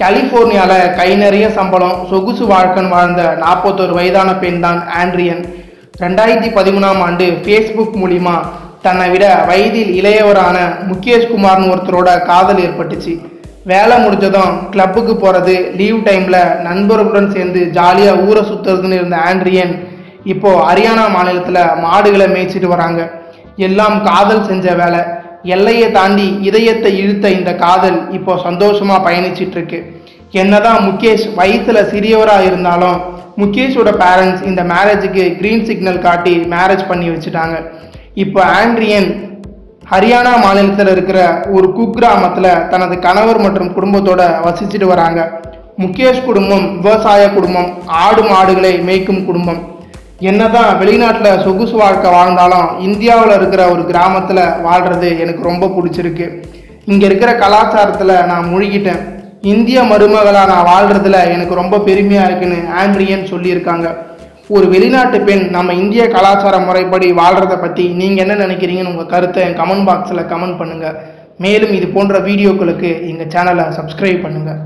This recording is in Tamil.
கலிஃபோர்னியாவில் கை நிறைய சம்பளம் சொகுசு வாழ்க்கன் வாழ்ந்த நாற்பத்தோரு வயதான பெண் தான் ஆண்ட்ரியன். ரெண்டாயிரத்தி பதிமூணாம் ஆண்டு ஃபேஸ்புக் மூலிமா தன்னை விட வயதில் இளையவரான முகேஷ் குமார்னு ஒருத்தரோட காதல் ஏற்பட்டுச்சு. வேலை முடிஞ்சதும் கிளப்புக்கு போகிறது லீவ் டைமில் நண்பர்களுடன் சேர்ந்து ஜாலியாக ஊரை சுற்றுறதுன்னு இருந்த ஆண்ட்ரியன் இப்போது ஹரியானா மாநிலத்தில் மாடுகளை மேய்ச்சிட்டு வராங்க. எல்லாம் காதல் செஞ்ச வேலை. எல்லையை தாண்டி இதயத்தை இழுத்த இந்த காதல் இப்போ சந்தோஷமா பயணிச்சிட்டு இருக்கு என்னதான் முகேஷ் வயசுல சிறியவராக இருந்தாலும் முகேஷோட பேரண்ட்ஸ் இந்த மேரேஜுக்கு கிரீன் சிக்னல் காட்டி மேரேஜ் பண்ணி வச்சுட்டாங்க. இப்போ ஆண்ட்ரியன் ஹரியானா மாநிலத்தில் இருக்கிற ஒரு குக்கிராமத்தில் தனது கணவர் மற்றும் குடும்பத்தோட வசிச்சுட்டு வராங்க. முகேஷ் குடும்பம் விவசாய குடும்பம் ஆடு மாடுகளை மேய்க்கும் குடும்பம். என்னதான் வெளிநாட்டில் சொகுசு வாழ்க்கை வாழ்ந்தாலும் இந்தியாவில் இருக்கிற ஒரு கிராமத்தில் வாழ்கிறது எனக்கு ரொம்ப பிடிச்சிருக்கு. இங்கே இருக்கிற கலாச்சாரத்தில் நான் முழுகிட்டேன். இந்திய மருமகளாக நான் வாழ்கிறதுல எனக்கு ரொம்ப பெருமையாக இருக்குன்னு ஆண்ட்ரியன் சொல்லியிருக்காங்க. ஒரு வெளிநாட்டு பெண் நம்ம இந்திய கலாச்சார முறைப்படி வாழ்கிறத பற்றி நீங்கள் என்ன நினைக்கிறீங்கன்னு உங்கள் கருத்தை கமெண்ட் பாக்ஸில் கமெண்ட் பண்ணுங்கள் மேலும் இது போன்ற வீடியோக்களுக்கு எங்கள் சேனலை சப்ஸ்கிரைப் பண்ணுங்கள்